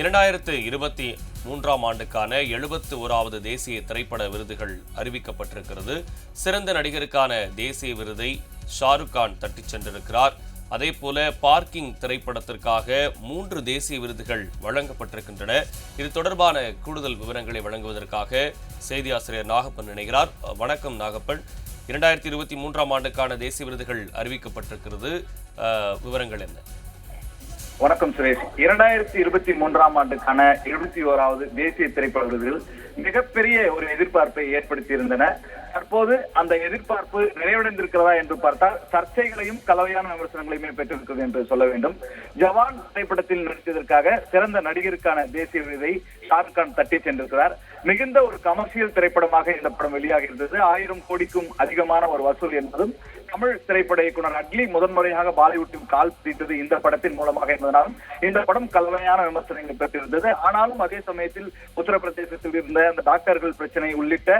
இரண்டாயிரத்து இருபத்தி மூன்றாம் ஆண்டுக்கான எழுபத்து ஓராவது தேசிய திரைப்பட விருதுகள் அறிவிக்கப்பட்டிருக்கிறது. சிறந்த நடிகருக்கான தேசிய விருதை ஷாருக் கான் தட்டிச் சென்றிருக்கிறார். அதே போல பார்க்கிங் திரைப்படத்திற்காக மூன்று தேசிய விருதுகள் வழங்கப்பட்டிருக்கின்றன. இது தொடர்பான கூடுதல் விவரங்களை வழங்குவதற்காக செய்தி ஆசிரியர் நாகப்பன் இணைகிறார். வணக்கம் நாகப்பன். இரண்டாயிரத்தி இருபத்தி மூன்றாம் ஆண்டுக்கான தேசிய விருதுகள் அறிவிக்கப்பட்டிருக்கிறது. விவரங்கள் என்ன? வணக்கம் சுரேஷ். இரண்டாயிரத்தி இருபத்தி மூன்றாம் ஆண்டுக்கான இருபத்தி ஓராவது தேசிய திரைப்பட விருதுகள் மிகப்பெரிய ஒரு எதிர்பார்ப்பை ஏற்படுத்தியிருந்தன. தற்போது அந்த எதிர்பார்ப்பு நிறைவடைந்திருக்கிறதா என்று பார்த்தால் சர்ச்சைகளையும் கலவையான விமர்சனங்களையுமே பெற்றிருக்கிறது என்று சொல்ல வேண்டும். ஜவான் திரைப்படத்தில் நடித்ததற்காக சிறந்த நடிகருக்கான தேசிய விருதை ஷாருக்கான் தட்டி சென்றிருக்கிறார். மிகுந்த ஒரு கமர்ஷியல் திரைப்படமாக இந்த படம் வெளியாகி இருந்தது ஆயிரம் கோடிக்கும் அதிகமான ஒரு வசூல் என்பதும் தமிழ் திரைப்பட இயக்குனர் அட்லி முதன்முறையாக பாலிவுட்டில் கால் பதித்தது இந்த படத்தின் மூலமாக என்பதனாலும் இந்த படம் கலவையான விமர்சனங்கள் பெற்றிருந்தது. ஆனாலும் அதே சமயத்தில் உத்தரப்பிரதேசத்தில் இருந்த அந்த டாக்டர்கள் பிரச்சனை உள்ளிட்ட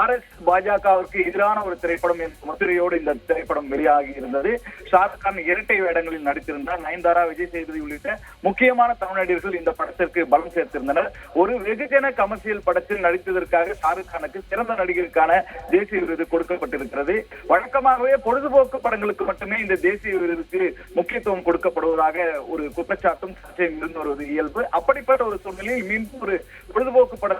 ஆர் எஸ் பாஜகவிற்கு எதிரான ஒரு திரைப்படம் என்ற முத்திரையோடு இந்த திரைப்படம் வெளியாகி இருந்தது. ஷாருக்கான் இரட்டை வேடங்களில் நடித்திருந்தார். நயன்தாரா விஜய் சேதுபதி உள்ளிட்ட முக்கியமான தமிழ் நடிகர்கள் இந்த படத்திற்கு பலம் சேர்த்திருந்தனர். ஒரு வெகுஜன கமர்சியல் படத்தில் நடித்ததற்காக ஷாருக் கானுக்கு சிறந்த நடிகருக்கான தேசிய விருது கொடுக்கப்பட்டிருக்கிறது. வழக்கமாகவே பொழுதுபோக்கு படங்களுக்கு மட்டுமே இந்த தேசிய விருதுக்கு முக்கியத்துவம் கொடுக்கப்படுவதாக ஒரு குற்றச்சாட்டும் சர்ச்சையும் இருந்து வருவது இயல்பு. அப்படிப்பட்ட ஒரு சூழ்நிலையில் மீண்டும் ஒரு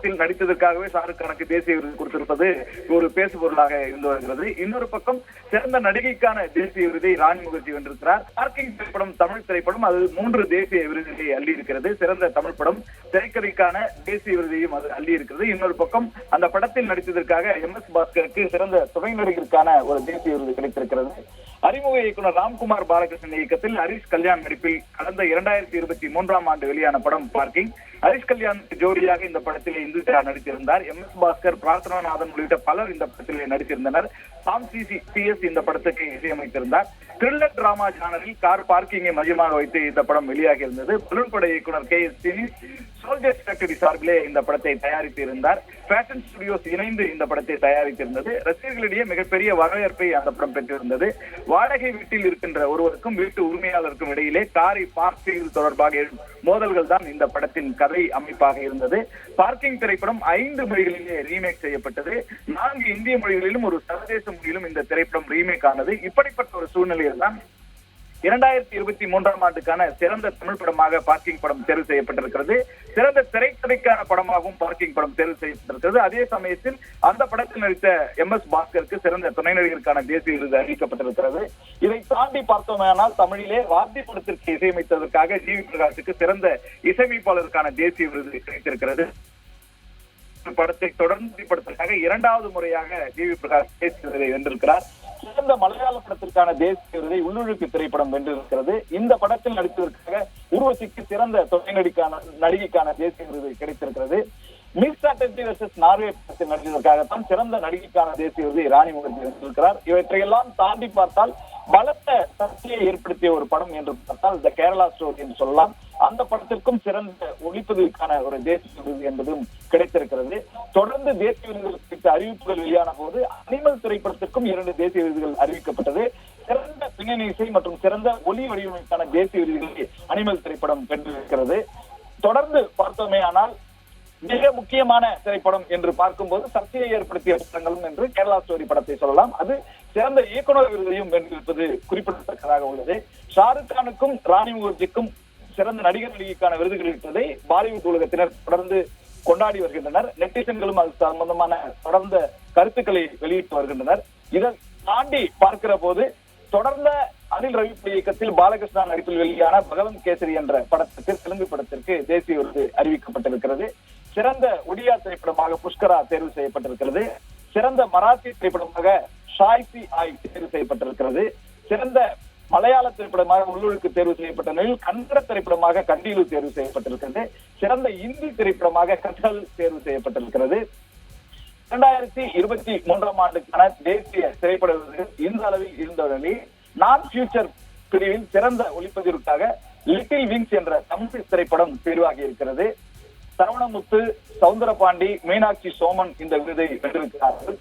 படத்தில் நடித்ததற்காகவே ஷாருக் கானுக்கு தேசிய விருது கொடுத்திருப்பது ஒரு பேசுபொருளாக இருந்து வருகிறது. இன்னொரு பக்கம் சிறந்த நடிகைக்கான தேசிய விருதை ராணி முகர்ஜி வென்றிருக்கிறார். பார்க்கிங் திரைப்படம் தமிழ் திரைப்படம் அது மூன்று தேசிய விருதுகளை அள்ளி இருக்கிறது சிறந்த தமிழ் படம் திரைக்கதைக்கான தேசிய விருதையும் அது அள்ளி இருக்கிறது இன்னொரு பக்கம் அந்த படத்தில் நடித்ததற்காக எம் எஸ் பாஸ்கருக்கு சிறந்த துணை நடிகருக்கான ஒரு தேசிய விருது கிடைத்திருக்கிறது. அறிமுக இயக்குனர் ராம்குமார் பாலகிருஷ்ணன் இயக்கத்தில் ஹரிஷ் கல்யாண் நடிப்பில் கடந்த இரண்டாயிரத்தி இருபத்தி மூன்றாம் ஆண்டு வெளியான படம் பார்க்கிங். ஹரிஷ் கல்யாண் ஜோடியாக இந்த படத்தில் இந்துஜா நடித்திருந்தார். எம் எஸ் பாஸ்கர் பிரார்த்தனாநாதன் உள்ளிட்ட பலர் இந்த படத்தில் நடித்திருந்தனர். Sam C C B S இந்த படத்துக்கு இசையமைத்திருந்தார். த்ரில்லர் டிராமா ஜானரில் கார் பார்க்கிங்கை மையமாக வைத்து இந்த படம் வெளியாகி இருந்தது. பலூன் பட இயக்குனர் K S Dinesh soldiers factory சார்பிலே இந்த படத்தை தயாரித்து இருந்தார் ஃபேஷன் ஸ்டுடியோஸ் இணைந்து இந்த படத்தை தயாரித்திருந்தது. ரசிகர்களிடையே மிகப்பெரிய வரவேற்பை அந்த படம் பெற்றிருந்தது. வாடகை வீட்டில் இருக்கின்ற ஒருவருக்கும் வீட்டு உரிமையாளருக்கும் இடையிலே காரை பார்க் செய்வது தொடர்பாக மோதல்கள் தான் இந்த படத்தின் கதை அமைப்பாக இருந்தது. பார்க்கிங் திரைப்படம் ஐந்து மொழிகளிலே ரீமேக் செய்யப்பட்டது. நான்கு இந்திய மொழிகளிலும் ஒரு சர்வதேச மொழியிலும் இந்த திரைப்படம் ரீமேக் ஆனது. இப்படிப்பட்ட ஒரு சூழ்நிலையில் தான் இரண்டாயிரத்தி இருபத்தி மூன்றாம் ஆண்டுக்கான சிறந்த தமிழ் படமாக பார்க்கிங் படம் தேர்வு செய்யப்பட்டிருக்கிறது. சிறந்த திரைக்கதைக்கான படமாகவும் பார்க்கிங் படம் தேர்வு செய்யப்பட்டிருக்கிறது. அதே சமயத்தில் அந்த படத்தில் நடித்த எம் எஸ் பாஸ்கருக்கு சிறந்த துணை நடிகருக்கான தேசிய விருது அறிவிக்கப்பட்டிருக்கிறது. இதை தாண்டி பார்த்தோமேனால் தமிழிலே வார்த்தை படத்திற்கு இசையமைத்ததற்காக ஜி வி பிரகாஷுக்கு சிறந்த இசையமைப்பாளருக்கான தேசிய விருது கிடைத்திருக்கிறது. படத்தை தொடர்ந்து படத்திற்காக இரண்டாவது முறையாக ஜி வி பிரகாஷ் தேசிய விருதை வென்றிருக்கிறார். சிறந்த மலையாள படத்திற்கான தேசிய விருதை உள்ளுழுக்கு திரைப்படம் வென்றிருக்கிறது. இந்த படத்தில் நடித்ததற்காக உருவசிக்கு சிறந்த துணை நடிக்கான நடிகைக்கான தேசிய விருது கிடைத்திருக்கிறது. மிஸ் ஸ்ட்ராட்டஜி வர்சஸ் நார்வே படத்தில் நடித்ததற்காகத்தான் சிறந்த நடிகைக்கான தேசிய விருதை ராணி முகர்ஜி வென்றிருக்கிறார். இவற்றையெல்லாம் தாண்டி பார்த்தால் பலத்த சர்ச்சையை ஏற்படுத்திய ஒரு படம் என்று பார்த்தால் இந்த கேரளா ஸ்டோரி என்று சொல்லலாம். அந்த படத்திற்கும் சிறந்த ஒளிப்பதிவுக்கான ஒரு தேசிய விருது என்பதும் கிடைத்திருக்கிறது. தொடர்ந்து தேசிய விருதுகள் குறித்த அறிவிப்புகள் வெளியான போது அனிமல் திரைப்படத்திற்கும் இரண்டு தேசிய விருதுகள் அறிவிக்கப்பட்டது. சிறந்த பின்னணி இசை மற்றும் சிறந்த ஒலி வடிவமைப்பான தேசிய விருதுகளை அனிமல் திரைப்படம் பெற்றிருக்கிறது. தொடர்ந்து பார்த்தோமே ஆனால் மிக முக்கியமான திரைப்படம் என்று பார்க்கும்போது சர்ச்சையை ஏற்படுத்திய படங்களும் என்று கேரளா ஸ்டோரி படத்தை சொல்லலாம். அது சிறந்த இயக்குனர் விருதையும் வென்றிருப்பது குறிப்பிடத்தக்கதாக உள்ளது. ஷாருக் கானுக்கும் ராணி முகர்ஜிக்கும் சிறந்த நடிகர் நடிகைக்கான விருது கிடைத்ததை பாலிவுட் உலகத்தினர் தொடர்ந்து கொண்டாடி வருகின்றனர். நெட்டிசன்களும் அது சம்பந்தமான தொடர்ந்த கருத்துக்களை வெளியிட்டு வருகின்றனர். இதை தாண்டி பார்க்கிற போது தொடர்ந்த அனில் ரவிப்படி இயக்கத்தில் பாலகிருஷ்ணா நடிப்பில் வெளியான பகவந்த் கேசரி என்ற படத்திற்கு தெலுங்கு படத்திற்கு தேசிய விருது அறிவிக்கப்பட்டிருக்கிறது. சிறந்த ஒடியா திரைப்படமாக புஷ்கரா தேர்வு செய்யப்பட்டிருக்கிறது. சிறந்த மராத்தி திரைப்படமாக ஷாய்சி ஆய் தேர்வு செய்யப்பட்டிருக்கிறது. சிறந்த மலையாள திரைப்படமாக உள்ளூருக்கு தேர்வு செய்யப்பட்ட நிலையில் கன்னட திரைப்படமாக கண்டிலு தேர்வு செய்யப்பட்டிருக்கிறது. சிறந்த இந்தி திரைப்படமாக கட்டல் தேர்வு செய்யப்பட்டிருக்கிறது. இரண்டாயிரத்தி இருபத்தி மூன்றாம் ஆண்டுக்கான தேசிய திரைப்பட விருதுகள் இந்த அளவில் இருந்த நிலையில் நான் ஃபியூச்சர் பிரிவில் சிறந்த ஒளிப்பதிவுக்காக லிட்டில் விங்ஸ் என்ற தமிழ் திரைப்படம் தேர்வாகி இருக்கிறது. சரவணமுத்து சவுந்தரபாண்டி மீனாட்சி சோமன் இந்த விருதை வென்றிருக்கிறார்கள்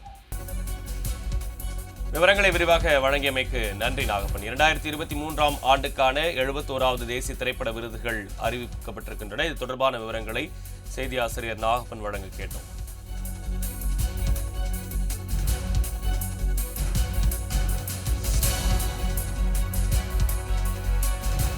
விவரங்களை விரிவாக வழங்கியமைக்கு நன்றி நாகப்பன். இரண்டாயிரத்தி இருபத்தி மூன்றாம் ஆண்டுக்கான எழுபத்தோராவது தேசிய திரைப்பட விருதுகள் அறிவிக்கப்பட்டிருக்கின்றன. இது தொடர்பான விவரங்களை செய்தி ஆசிரியர் நாகப்பன் வழங்க கேட்டோம்.